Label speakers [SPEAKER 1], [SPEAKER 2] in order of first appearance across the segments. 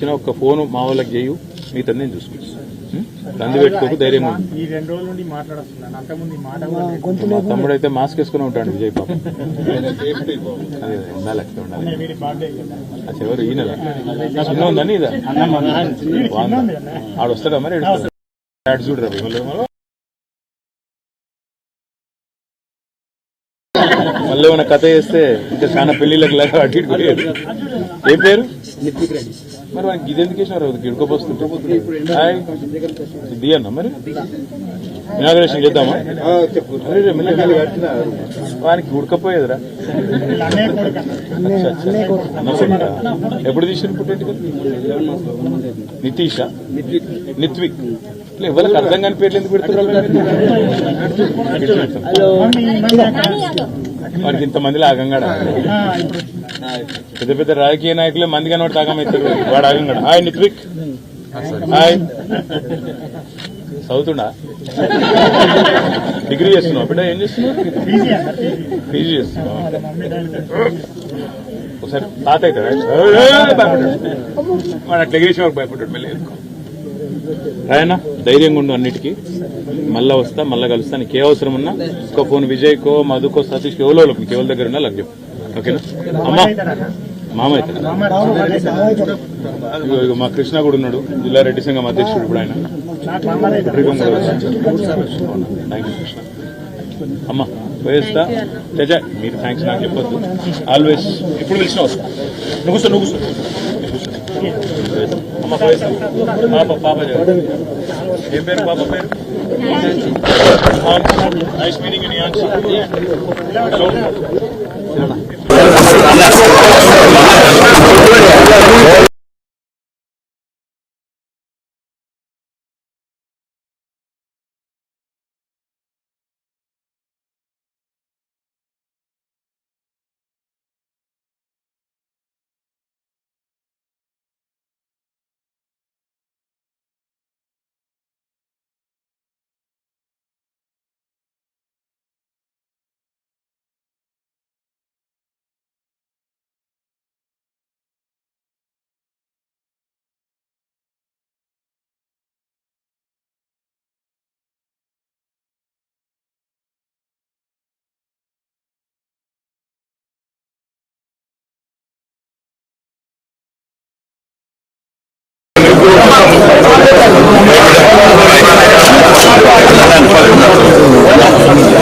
[SPEAKER 1] ఇచ్చిన ఒక ఫోన్ మా వాళ్ళకి చేయు మిగతా నేను చూసుకుంటాను రంది పెట్టుకోకు ధైర్యం ఉంది.
[SPEAKER 2] ఈ రెండు రోజుల నుండి మాట్లాడుతున్నాను అంతకుముందు ఈ మాట కూడా లేదు.
[SPEAKER 1] మా తమ్ముడు అయితే మాస్క్ వేసుకుని ఉంటాడు విజయ్
[SPEAKER 2] కదా.
[SPEAKER 1] అసలు ఎవరు ఈ నెల చిన్న ఉందని ఇదా ఆడు వస్తాడా మరి? ఆడు చూడరా మళ్ళీ ఏమైనా కథ చేస్తే ఇంకా చాలా పెళ్ళిళ్ళకి లాగా అటు. ఏం పేరు? మరి మనకి ఇది ఎందుకు వేసినారు? ఇది అన్న మరి? ఇనాగ్రేషన్ చేద్దామా. వానికి ఉడకపోయేదిరా? ఎప్పుడు తీసిన పుట్టేంటి నితీషా. నిత్విక్. ఎవరికి అర్థం కాని పేర్లు ఎందుకు పెడుతున్నారు? వారికి ఇంతమందిలో ఆగంగాడ పెద్ద పెద్ద రాజకీయ నాయకులే మంది కనబడి తాగమవుతారు వాడు ఆగంగాడ హాయ్ నిత్విక్. హాయ్. చదువుతుండా? డిగ్రీ చేస్తున్నావు? బిడ్డ ఏం చేస్తున్నావు?
[SPEAKER 2] పీజీ
[SPEAKER 1] చేస్తున్నావు? ఒకసారి తాత అవుతాడా వాడు అట్లా ఎగిరేసి వాడు భయపడ్డాడు. మళ్ళీ. రాయనా ధైర్యంగా ఉండు అన్నిటికీ. మళ్ళా వస్తా మళ్ళా కలుస్తా. నీకు ఏ అవసరం ఉన్నా ఒక ఫోన్ విజయ్కో మధుకో సతీష్కి ఎవరో నీకు ఎవరి దగ్గర ఉన్నా చెప్పు ఓకేనా? అమ్మా. మామ ఇగో మా కృష్ణ కూడా ఉన్నాడు. జిల్లా రెడ్డి సంఘం అధ్యక్షుడు ఇప్పుడు ఆయన. Thank you Krishna. అమ్మా పోయేస్తా. మీరు థ్యాంక్స్ నాకు చెప్పొద్దు. ఆల్వేస్ ఇప్పుడు పిలిచిన వస్తా నువ్వు నువ్వు. అమ్మ పోయేస్తా పాప పాప చెప్పు. ఏం పేరు పాప పేరు nice meeting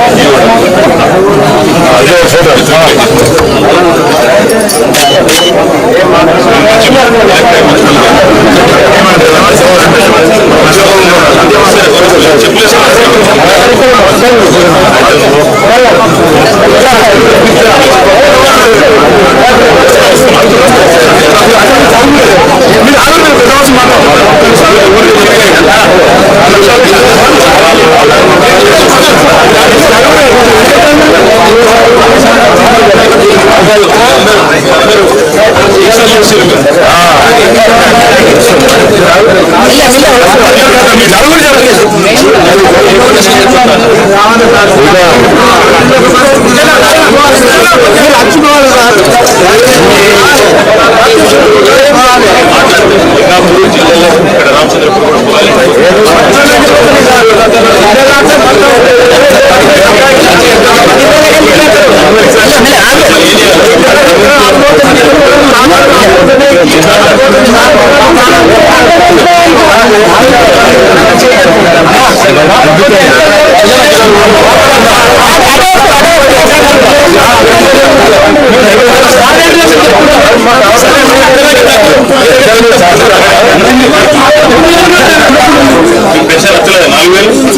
[SPEAKER 1] 아, 이거 저도 Thank you. Ramachandrapuram నాలుగు వేలు.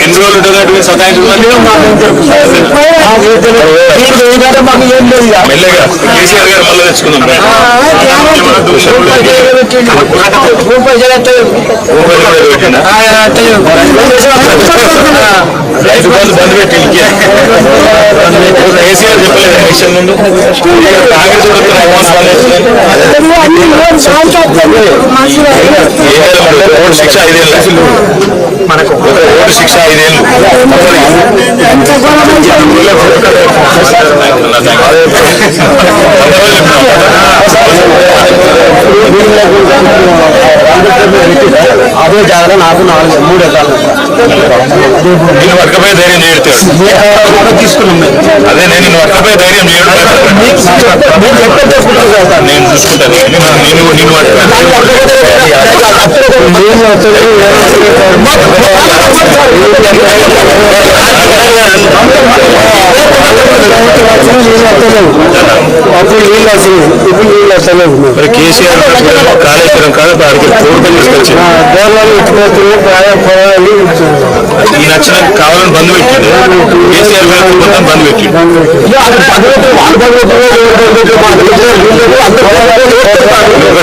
[SPEAKER 3] ఎన్ని రోజులు ఉంటుంది సతాయించు
[SPEAKER 4] మాకు ఏం లేదు
[SPEAKER 3] మెల్లగా కేసీఆర్ గారు మళ్ళీ తెచ్చుకుందాం రైతు బంధు బంద్ పెట్టి కేసీఆర్ చెప్పలేదు ఎలక్షన్ ముందు కాంగ్రెస్ కూడా శిక్ష ఐదేళ్ళు మనకు ఓటు శిక్ష ఐదేళ్ళు.
[SPEAKER 4] అదే జాగ్రత్త నాకు నాలుగు మూడు ఎకరాలు.
[SPEAKER 3] నేను ధైర్యం చేయడు
[SPEAKER 4] తీసుకున్నాం
[SPEAKER 3] అదే నేను నిన్ను ధైర్యం చేయడం నేను చూసుకుంటాను నేను నేను
[SPEAKER 4] అప్పుడు నీళ్ళు వస్తుంది ఇప్పుడు నీళ్ళు వస్తలేదు
[SPEAKER 3] మరి కేసీఆర్ కాళేశ్వరం కాదు అక్కడికి కోరుకొని తీసుకొచ్చి
[SPEAKER 4] గవర్నమెంట్ ఇచ్చిపోతుంది ప్రాయ
[SPEAKER 3] ఈ నచ్చిన కావాలని బంద్ పెట్టిండు. కేసీఆర్ గారు మొత్తం బంద్ పెట్టిండు.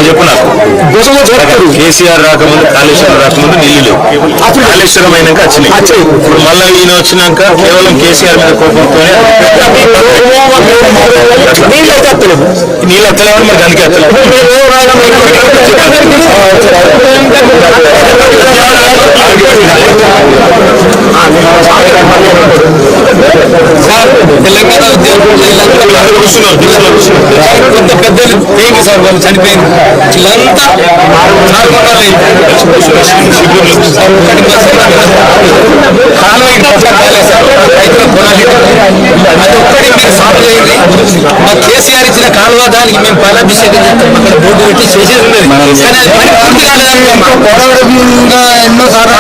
[SPEAKER 3] చెప్పు నాకు కేసీఆర్ రాకముందు కాళేశ్వరం రాకముందు నీళ్ళు లేవు. కాళేశ్వరం అయినాక వచ్చినాయి ఇప్పుడు మళ్ళీ ఈయన వచ్చినాక కేవలం కేసీఆర్ మీద కోపంతోనే నీళ్ళు ఎత్తలేవని మరి దానికి
[SPEAKER 5] తెలంగాణ కొంత పెద్దలు పేరు సార్ వాళ్ళు చనిపోయింది వీళ్ళంతా ఒక్కటి మీరు సాల్వ్ చేయండి. మా కేసీఆర్ ఇచ్చిన కాలువ దానికి మేము పాలాభిషేకం చేస్తాం. అక్కడ బోర్డు పెట్టి చేసేది ఉన్నది. కానీ అది పని పూర్తి కాలేదని ఎన్నో సార్లు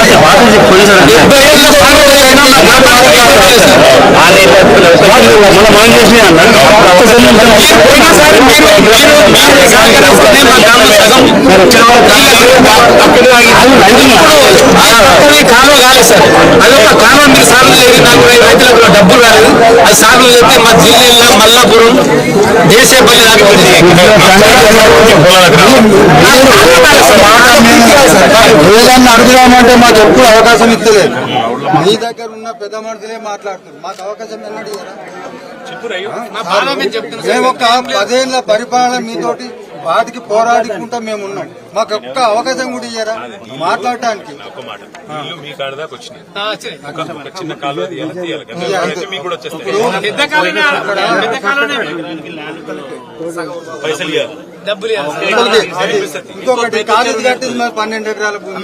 [SPEAKER 5] కాలువ కాలేదు సార్. అదొక కాలువ మీరు సార్లు చేయరు నాకు రైతులకు డబ్బులు రాలేదు అది సార్లు చెప్తే మా జిల్లా మల్లాపురం దేశపల్లి దాకా
[SPEAKER 4] అడుగుదామంటే మాకు ఎప్పుడు అవకాశం ఇస్తలేదు మీ దగ్గర ఉన్న పెద్ద మనుషులే మాట్లాడుతున్నారు. మాకు అవకాశం ఎన్నడూ? మేము ఒక పదేళ్ళ పరిపాలన మీతోటి వాటికి పోరాడుకుంటా మేము ఉన్నాం. మాకు ఒక్క అవకాశం కూడా ఇయ్యరా? మాట్లాడటానికి. ఇంకొకటి కాలేజీ కట్టింది మరి పన్నెండు ఎకరాల భూమి.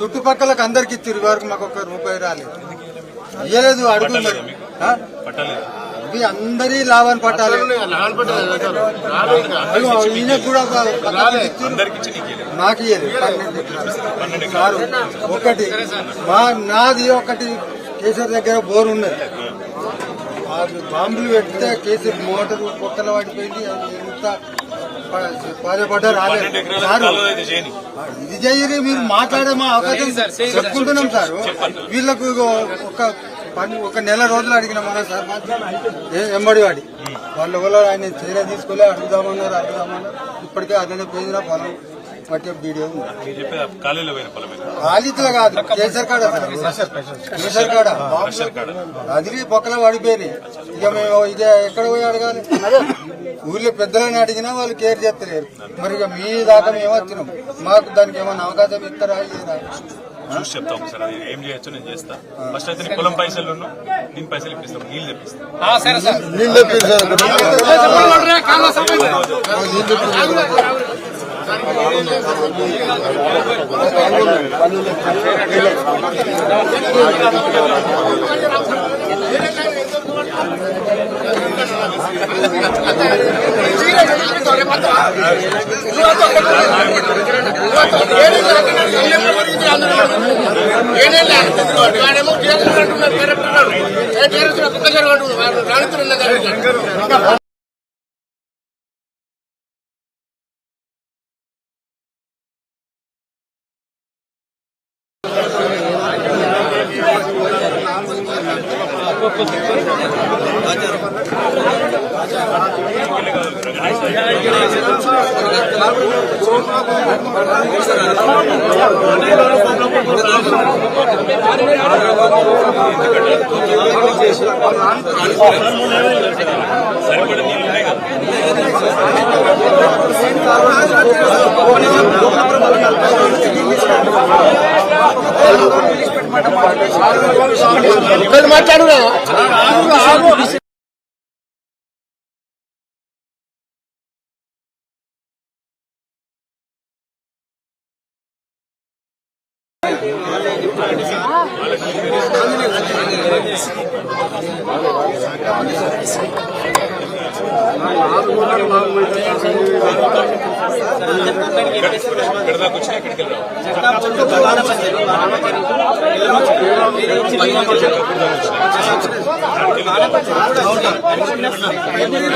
[SPEAKER 4] చుట్టుపక్కలకు అందరికి ఇచ్చారు వరకు మాకు ఒక్క రూపాయి రాలేదు. ఇయ్యలేదు అడుగు మరి ఆ? ఇవి అందరి లాభాన్ని పట్టాలి. ఈయనకు కూడా ఒక ఎకరాలు సారు ఒకటి. మా నాది ఒకటి కేసీఆర్ దగ్గర బోర్ ఉన్నది. ఆ. బాంబులు పెడితే కేసీఆర్ మోటార్ పొక్కల పడిపోయింది అది ఎంత రాలేదు
[SPEAKER 3] చేయని.
[SPEAKER 4] ఇది చెయ్యని మీరు మాట్లాడే మా అవకాశం చెప్పుకుంటున్నాం సార్. వీళ్ళకు ఒక పని ఒక నెల రోజులు అడిగిన మన సార్. ఏ- ఎంబడి వాడి? వాళ్ళ వల్ల ఆయన చర్య తీసుకోలే అడుగుదామన్నారు అడుగుదామన్నారు. ఇప్పటికే అదనే పోయిన పొలం పట్టే వీడియో ఆలితులు కాదు కేసర్ కాడ సార్. కేసర్ కాడ. అది పొక్కల పడిపోయినాయి. ఇక మేము ఇక ఎక్కడ పోయి అడగాలి? ఊళ్ళో పెద్దలను అడిగినా వాళ్ళు కేర్ చేస్తలేరు. మరి మీ దాకా మేము వచ్చినాం. మాకు దానికి ఏమైనా అవకాశం ఇస్తారా లేదా?
[SPEAKER 3] చూసి చెప్తాం సార్ అది ఏం చేయొచ్చు నేను చేస్తా. ఫస్ట్ అయితే కులం పొలం పైసలు దీని పైసలు ఇప్పిస్తాం. నీళ్ళు తెప్పిస్తాను
[SPEAKER 2] ¡Mira, yo
[SPEAKER 4] no మాట్లాడు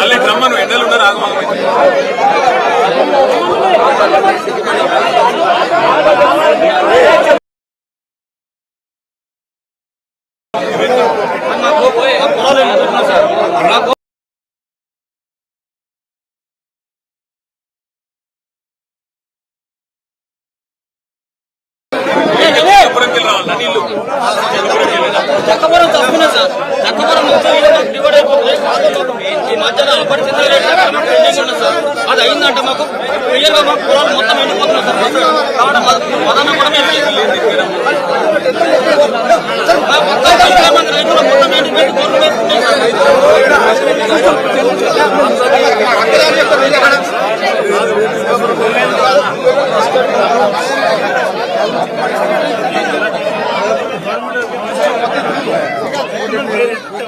[SPEAKER 2] అల్లే రమ్మను ఎండలు ఉన్నారు ఆగమాగమైతే చక్రపురంకి రావాలా నీళ్ళు
[SPEAKER 6] చక్కపురం తప్పుకున్నా సార్ చక్కపురం నుంచి డివైడ్ అయిపోతుంది ఈ మధ్యలో అపరిచిత పెండింగ్ ఉన్నది సార్ అది అయిందంటే మాకు క్లియర్గా మాకు పొలాలు మొత్తం ఎండిపోతున్నాయి సార్ కాబట్టి ప్రధాన కూడా మొత్తం మంది రైతులు మొత్తం ఎండిపోయి గొర్రెలు వేసుకున్నాయి సార్. వచ్చినాయి. మరి ఇప్పుడు అర్థం కాదు. లేదా? కారణం ఏమంటుందో మీరు?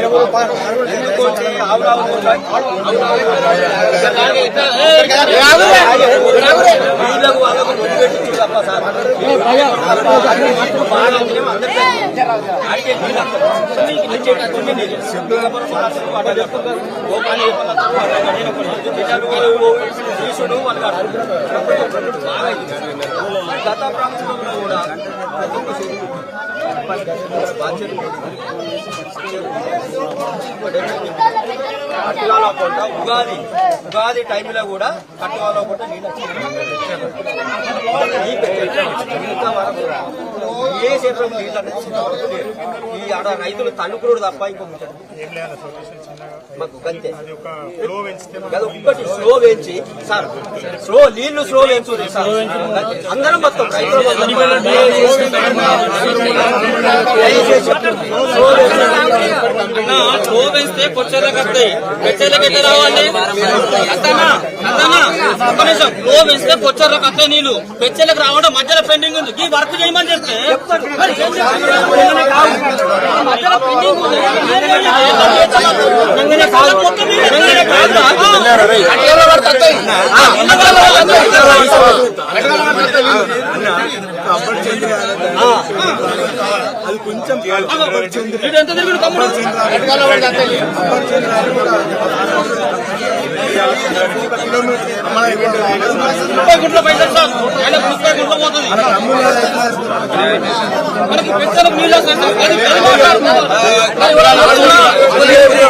[SPEAKER 7] బాగా ఇది. గత ప్రాంతంలో కూడా బాధ్యతలు కట్టువాలో కొంట ఉగాది ఉగాది టైంలో కూడా కట్టువాలో కొంట నీళ్ళు వచ్చి ఈ ఇంతవరకు ఏ క్షేత్రం నీళ్ళు అనేది. ఈ ఆడ రైతులు తన్నుకురుడు తప్ప మాకు ఒక్కటి స్లో వేయించి సార్ స్లో నీళ్ళు స్లో వేయించు సార్. అందరం మొత్తం రైతులు స్లో
[SPEAKER 6] వేస్తే కొచ్చేలకు వస్తాయి ఎట్లా రావాలి అత్తనా అత్తనా ఒక్క నిమిషం వేస్తే రావడం మధ్యలో పెండింగ్ ఉంది ఈ వర్క్ చేయమని చెప్తే మధ్యలో పెండింగ్ ఎంత తిరిగి తమ్ముడు ముప్పై గుంట్ల పైసలు సార్. ఆయన ముప్పై గుంట్ల పోతుంది. మనకి పెచ్చలకు నీళ్ళు సార్. అది అది మాట్లాడుతున్నారు. మరి ఎవరైనా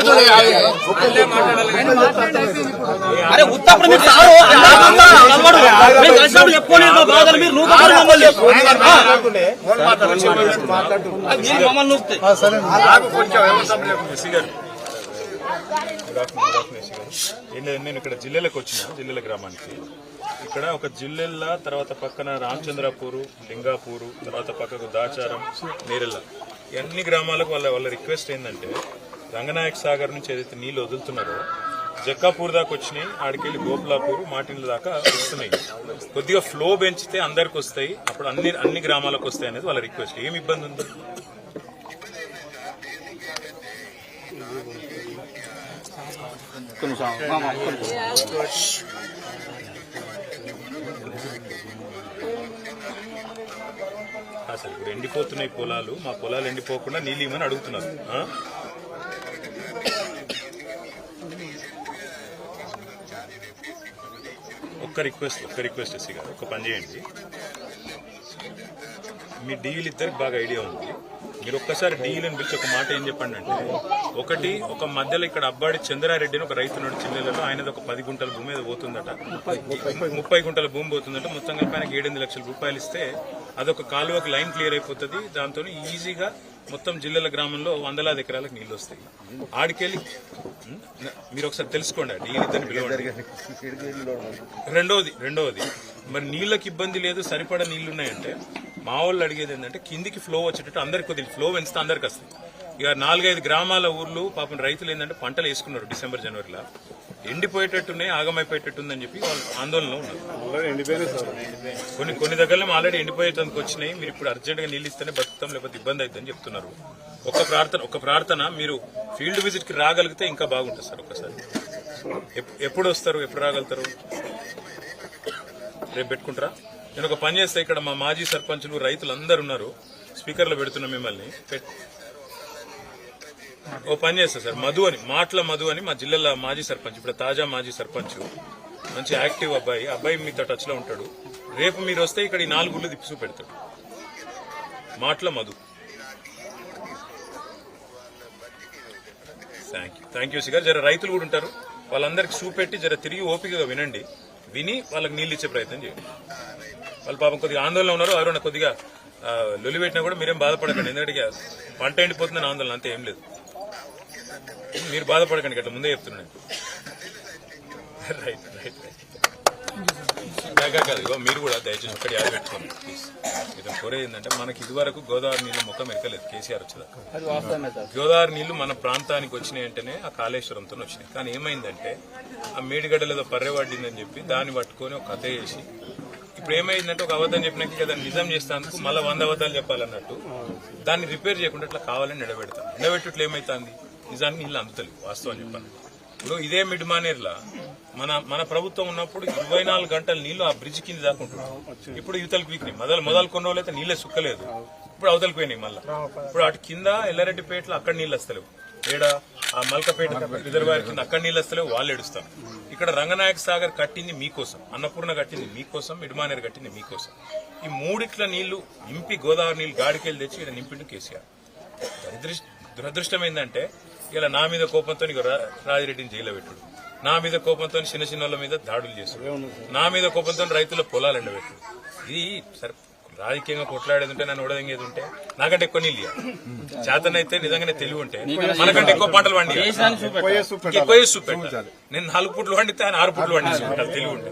[SPEAKER 6] అరే ఉత్తప్పుడు మీరు సారు కలిసినప్పుడు చెప్పుకోలేదు బాధలు మీరు నువ్వు మమ్మల్ని
[SPEAKER 1] నేను ఇక్కడ జిల్లెలకు వచ్చిన జిల్లెల గ్రామానికి. ఇక్కడ ఒక జిల్లెల్ల తర్వాత పక్కన రామచంద్రపూరు లింగాపూరు తర్వాత పక్కకు దాచారం నేరెల్ల అన్ని గ్రామాలకు వాళ్ళ వాళ్ళ రిక్వెస్ట్ ఏంటంటే రంగనాయక సాగర్ నుంచి ఏదైతే నీళ్ళు వదులుతున్నారో జక్కాపూర్ దాకా వచ్చినాయి ఆడికెళ్ళి గోపులాపూర్ మాటిన్ల దాకా వస్తున్నాయి. కొద్దిగా ఫ్లో పెంచితే అందరికి వస్తాయి అప్పుడు అన్ని అన్ని గ్రామాలకు వస్తాయి అనేది వాళ్ళ రిక్వెస్ట్. ఏమి ఇబ్బంది ఉంది? అసలు ఇప్పుడు ఎండిపోతున్నాయి పొలాలు మా పొలాలు ఎండిపోకుండా నీళ్ళు ఇవ్వమని అడుగుతున్నారు. ఒక్క రిక్వెస్ట్ ఒక్క రిక్వెస్ట్ ఎస్సీ గారు ఒక పని చేయండి. మీ డీల్ ఇద్దరికి బాగా ఐడియా ఉంది. మీరు ఒక్కసారి డీల్ అని పిలిచి ఒక మాట ఏం చెప్పండి అంటే ఒకటి ఒక మధ్యలో ఇక్కడ అబ్బాడి చంద్రారెడ్డి అని ఒక రైతు ఉన్నాడు చిన్నెలలో ఆయనది ఒక పది గుంటల భూమి ఏదో పోతుందట. ముప్పై గుంటల భూమి పోతుందట మొత్తం కలిపి ఆయనకి ఏడెనిమిది లక్షల రూపాయలు ఇస్తే అదొక కాలువకి లైన్ క్లియర్ అయిపోతుంది దాంతో ఈజీగా మొత్తం జిల్లాల గ్రామంలో వందలాది ఎకరాలకు నీళ్ళు వస్తాయి. ఆడికెళ్ళి? మీరు ఒకసారి తెలుసుకోండి పిలవండి. రెండవది రెండవది మరి నీళ్ళకి ఇబ్బంది లేదు సరిపడా నీళ్ళు ఉన్నాయంటే మా వాళ్ళు అడిగేది ఏంటంటే కిందికి ఫ్లో వచ్చేటట్టు అందరికి కొద్దిగా ఫ్లో పెంచితే అందరికి వస్తుంది ఇక నాలుగైదు గ్రామాల ఊర్లు పాపం రైతులు ఏంటంటే పంటలు వేసుకున్నారు డిసెంబర్ జనవరిలో. ఎండిపోయేటట్టున్నాయి ఆగమైపోయేటట్టుందని చెప్పి వాళ్ళు ఆందోళనలో ఉన్నారు. కొన్ని కొన్ని దగ్గరలో ఆల్రెడీ ఎండిపోయేటందుకు వచ్చినాయి. మీరు ఇప్పుడు అర్జెంట్గా నీళ్ళు ఇస్తేనే బతుకుతాం లేకపోతే ఇబ్బంది అవుతుందని చెప్తున్నారు. ఒక ప్రార్థన ఒక ప్రార్థన మీరు ఫీల్డ్ విజిట్కి రాగలిగితే ఇంకా బాగుంటుంది సార్ ఒకసారి ఎప్- ఎప్పుడు వస్తారు ఎప్పుడు రాగలుగుతారు? రేపు పెట్టుకుంటారా? నేను ఒక పని చేస్తే ఇక్కడ మా మాజీ సర్పంచులు రైతులు అందరు ఉన్నారు. స్పీకర్లో పెడుతున్నా మిమ్మల్ని. ఓ పని చేస్తా సార్. మధు అని మాటల మధు అని మా జిల్లాలో మాజీ సర్పంచ్ ఇప్పుడు తాజా మాజీ సర్పంచ్. మంచి యాక్టివ్ అబ్బాయి. అబ్బాయి మీతో టచ్లో ఉంటాడు. రేపు మీరు వస్తే ఇక్కడ ఈ నాలుగు గుళ్ళు తిప్పి పెడతాడు మాటల మధు. థ్యాంక్ యూ థ్యాంక్ యూ సిగార్ జర రైతులు కూడా ఉంటారు. వాళ్ళందరికి చూపెట్టి జర తిరిగి ఓపికగా వినండి. విని వాళ్ళకి నీళ్ళు ఇచ్చే ప్రయత్నం చేయండి. వాళ్ళు పాపం కొద్దిగా ఆందోళన ఉన్నారు. ఎవరైనా కొద్దిగా ఆ, పెట్టినా కూడా మీరేం బాధపడకండి. ఎందుకంటే పంట ఎండిపోతుందని ఆందోళన అంతే ఏం లేదు. మీరు బాధపడకండి అట్లా ముందే చెప్తున్నాను. రైట్ రైట్ రైట్ కాదు, మీరు కూడా దయచేసి ఒక్కటి యాద పెట్టుకోండి ప్లీజ్ ఇతను కోరేది ఏంటంటే మనకి ఇదివరకు గోదావరి నీళ్ళు ముఖం ఎరకలేదు కేసీఆర్ వచ్చేదాకా. గోదావరి నీళ్ళు మన ప్రాంతానికి వచ్చినాయి అంటేనే ఆ కాళేశ్వరంతో వచ్చినాయి. కానీ ఏమైందంటే ఆ మేడిగడ్డలు ఏదో పర్రెపడిందని చెప్పి దాన్ని పట్టుకొని ఒక కథ చేసి ఇప్పుడు ఏమైందంటే ఒక అబద్ధం చెప్పినాక కదా నిజం చేస్తానికి మళ్ళీ వంద అబద్ధాలు చెప్పాలన్నట్టు దాన్ని రిపేర్ చేయకుండా ఇట్లా కావాలని నిలబెడతాం. నిలబెట్టుట్లు ఏమైతుంది? నిజానికి నీళ్ళు అందుతలేవు వాస్తవం చెప్పాను ఇప్పుడు ఇదే మిడ్ మానేర్లా మన మన ప్రభుత్వం ఉన్నప్పుడు ఇరవై నాలుగు గంటల నీళ్ళు ఆ బ్రిడ్జ్ కింద దాకుంటున్నాం ఇప్పుడు యువతలకు వీక్ని మొదలు మొదలు కొన్ని రోజులు అయితే నీళ్ళే సుక్కలేదు. ఇప్పుడు అవతలికి పోయినాయి మళ్ళీ. ఇప్పుడు అటు కింద ఎల్లారెడ్డిపేటలో అక్కడ నీళ్ళు వస్తలేవు. ఏడ? ఆ మల్కపేట రిజర్వాయర్ కింద అక్కడ నీళ్ళు వస్తలేవు వాళ్ళు ఏడుస్తాం ఇక్కడ రంగనాయక సాగర్ కట్టింది మీకోసం అన్నపూర్ణ కట్టింది మీకోసం మిడ్మానేర్ కట్టింది మీకోసం. ఈ మూడిట్ల నీళ్ళు నింపి గోదావరి నీళ్ళు గాడికెళ్ళి తెచ్చి ఇక్కడ నింపిండు కేసీఆర్. దురదృష్టం ఏంటంటే ఇలా నా మీద కోపంతో రాజిరెడ్డిని జైల్లో పెట్టుడు నా మీద కోపంతో చిన్న చిన్న వాళ్ళ మీద దాడులు చేసుడు నా మీద కోపంతో రైతుల పొలాలు ఎండబెట్టుడు ఇది సరే రాజకీయంగా కొట్లాడేది ఉంటే నన్ను ఉడదంగేది ఉంటే నాకంటే ఎక్కువ నీళ్ళు. చేతనైతే నిజంగానే తెలివి ఉంటే మనకంటే ఎక్కువ పంటలు వండి ఎక్కువ వేసి చూపెట్టాలి. నేను నాలుగు పుట్లు వండితే ఆయన ఆరు పుట్లు వండి తెలివి ఉంటే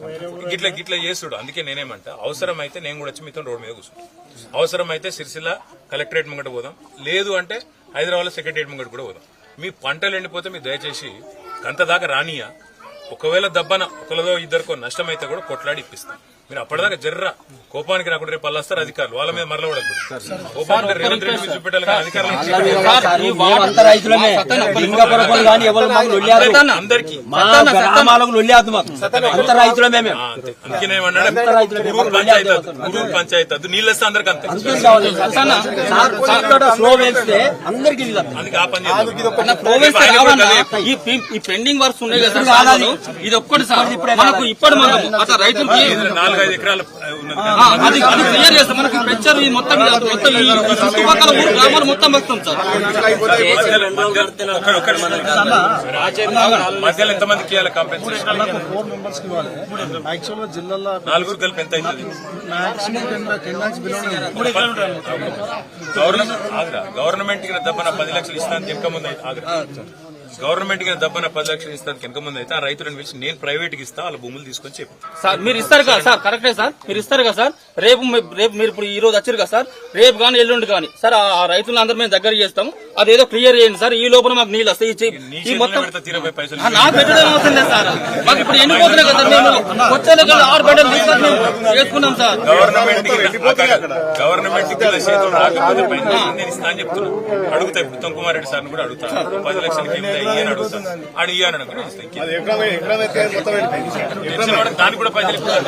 [SPEAKER 1] గిట్ల గిట్ల చేసుడు అందుకే నేనేమంట అవసరం అయితే నేను కూడా వచ్చి మీతో రోడ్డు మీద కూర్చుంటాను అవసరం అయితే సిరిసిల్ల కలెక్టరేట్ ముంగట పోదాం. లేదు అంటే హైదరాబాద్ సెక్రటరియట్ ముంగట కూడా పోదాం. మీ పంటలు ఎండిపోతే మీరు దయచేసి గంత దాకా రానియా ఒకవేళ దెబ్బన ఒకరిదో ఇద్దరికో నష్టమైతే కూడా కొట్లాడి ఇప్పిస్తాం. మీరు అప్పటిదాకా జర్ర. కోపానికి రాకుండా రేపు వాళ్ళు వస్తారు అధికారులు. వాళ్ళ మీద మరల కూడా కోపానికి రేవంత్ రెడ్డి మీద చూపెట్టాలి అధికారులు అందరికీ. ఊరు పంచాయతీ వద్దు. ఊరు పంచాయతీ వద్దు నీళ్ళు వస్తే అందరికి అంతే. అందుకే ఆ పని
[SPEAKER 6] ఈ పెండింగ్ వర్క్స్ ఉన్నాయి కదా ఇది ఒక్కటి సార్. మనకు ఇప్పటి మనం అట్లా రైతులకి
[SPEAKER 1] ఇది నాలుగైదు ఎకరాలు ఉన్నది
[SPEAKER 6] ఆ, అది అది క్లియర్ చేస్తాం మనకి పెంచర్ ఈ మొత్తం ఇది మొత్తం ఈ చుట్టుపక్కల ఊరు గ్రామాలు మొత్తం వస్తుంది సార్
[SPEAKER 1] మధ్యలో మధ్యలో ఒక్క- ఒక్క మధ్యలో ఎంతమందికి ఇవ్వాలి కాంపెన్సేషన్
[SPEAKER 8] ఫోర్ మెంబర్స్కి ఇవ్వాలి యాక్చువల్గా జిల్లాలో
[SPEAKER 1] నాలుగురు కలిపి ఎంత అవుతుంది
[SPEAKER 8] maximum ten ten lakhs below
[SPEAKER 1] government గవర్నమెంట్కి దబ్బన పది లక్షలు ఇస్తాను వెనక ముందు అయితే ఆగ్రా. గవర్నమెంట్కి దబ్బన పది లక్షలు ఇస్తాను వెనక ముందు అయితే ఆ రైతులను పిలిచి నేను ప్రైవేట్కి ఇస్తా వాళ్ళ భూములు తీసుకొని చెప్పు.
[SPEAKER 6] సార్ మీరు ఇస్తారు కదా సార్? కరెక్టే సార్? మీరు ఇస్తారు కదా సార్? రేపు రేపు మీరు ఇప్పుడు ఈ రోజు వచ్చారు కదా సార్? రేపు కానీ ఎల్లుండి కానీ. సార్ ఆ రైతులను అందరూ మేము దగ్గర చేస్తాం అదేదో క్లియర్ చేయండి సార్. ఈ లోపల మాకు నీళ్ళు వస్తాయి. ఈ మొత్తం నాకు పెట్టడం అవసరం లేదు సార్. మాకు ఇప్పుడు ఎండిపోతున్నాయి కదా మేము. వచ్చే ఆరు బిడ్డలు తీసుకొని మేము చేసుకున్నాం సార్.
[SPEAKER 1] గవర్నమెంట్ గవర్నమెంట్కి ఇలా చేతులు రాకపోతే పైన నేను ఇస్తా అని చెప్తున్నా. అడుగుతా ఇప్పుడు ఉత్తమ్ కుమార్ రెడ్డి సార్ని కూడా అడుగుతా. పది లక్షలకి ఇయ్యని అడుగుతా అడు ఇయ్యని అనుకుని ఇస్తా ఇంకేం. తెలిసిన వాడికి దానికి కూడా పైసలు ఇస్తారు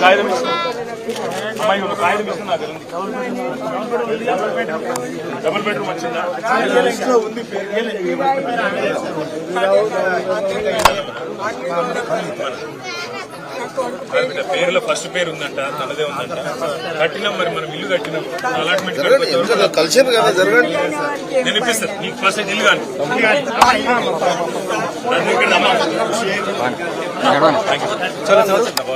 [SPEAKER 1] కాగితం. అమ్మాయి ఒక కాగితం ఇస్తా నాకు ఉంది. డబుల్ బెడ్రూమ్ వచ్చిందా పేరులో ఫస్ట్ పేరు ఉందంట తనదే ఉందంట కట్టినాం మరి మనం ఇల్లు కట్టినాం అలాట్మెంట్
[SPEAKER 8] కలిసి కదా జరగండి
[SPEAKER 1] నేను ఇప్పిస్తాను నీకు ఫస్ట్ ఇల్లు కానీ. చలో.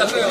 [SPEAKER 1] కదా.